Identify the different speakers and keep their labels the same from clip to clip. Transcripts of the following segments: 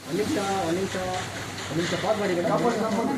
Speaker 1: ಒಂದು ನಿಮಿಷ ಒಂದು ನಿಮಿಷ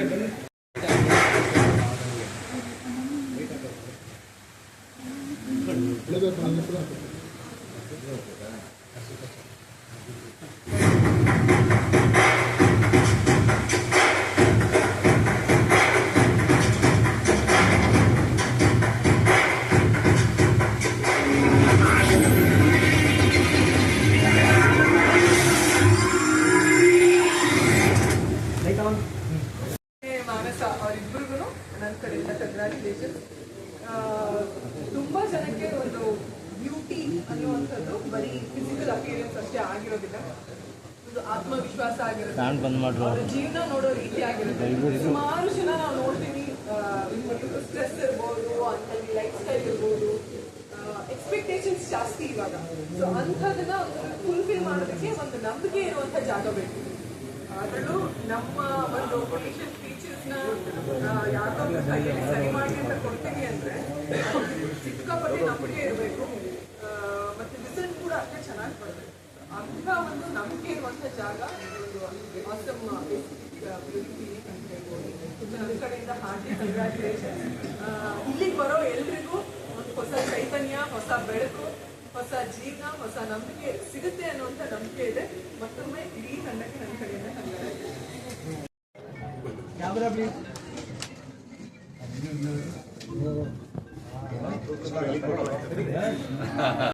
Speaker 1: Gracias. ಆಗಿರೋದಿಲ್ಲ ಒಂದು ಆತ್ಮವಿಶ್ವಾಸ ಆಗಿರುತ್ತೆ. ಜೀವನ ನೋಡೋ ರೀತಿ ಆಗಿರುತ್ತೆ. ಸುಮಾರು ಜನ ನಾವು ನೋಡ್ತೀವಿ ಸ್ಟ್ರೆಸ್ ಇರ್ಬೋದು ಅಂತಲ್ಲಿ ಲೈಫ್ ಸ್ಟೈಲ್ ಇರ್ಬೋದು ಎಕ್ಸ್ಪೆಕ್ಟೇಷನ್ಸ್ ಜಾಸ್ತಿ ಇವಾಗ. ಸೊ ಅಂಥದನ್ನ ಫುಲ್ಫಿಲ್ ಮಾಡೋದಕ್ಕೆ ಒಂದು ನಂಬಿಕೆ ಇರುವಂತ ಜಾಗ ಬೇಕು. ಅದರಲ್ಲೂ ನಮ್ಮ ಒಂದು ಫೀಚರ್ಸ್ ಫೀಚರ್ಸ್ನ ಯಾವ್ದೋ ಕೈಯಲ್ಲಿ ಸರಿ ಮಾಡಿ ಅಂತ ಕೊಡ್ತೀವಿ ಅಂದ್ರೆ ಅಂತ ಒಂದು ನಂಬಿಕೆ ಇರುವಂತ ಜಾಗ ಒಂದು ಆಸಮ್ ಅಂತ ಹೇಳ್ಬೋದು ನನ್ನ ಕಡೆಯಿಂದ ಹಾರ್ಟಿ ಕಂಗ್ರ್ಯಾಚುಲೇಷನ್ ಇಲ್ಲಿಗೆ ಬರೋ ಎಲ್ರಿಗೂ ಒಂದು ಹೊಸ ಚೈತನ್ಯ ಹೊಸ ಬೆಳಕು ಹೊಸ ಜೀವನ ಹೊಸ ನಂಬಿಕೆ ಸಿಗುತ್ತೆ ಅನ್ನುವಂಥ ನಂಬಿಕೆ ಇದೆ. ಮತ್ತೊಮ್ಮೆ ಇಡೀ ತಂಡಕ್ಕೆ ನನ್ನ ಕಡೆಯಿಂದ ಕಂಗ್ರ್ಯಾಚುಲೇಷನ್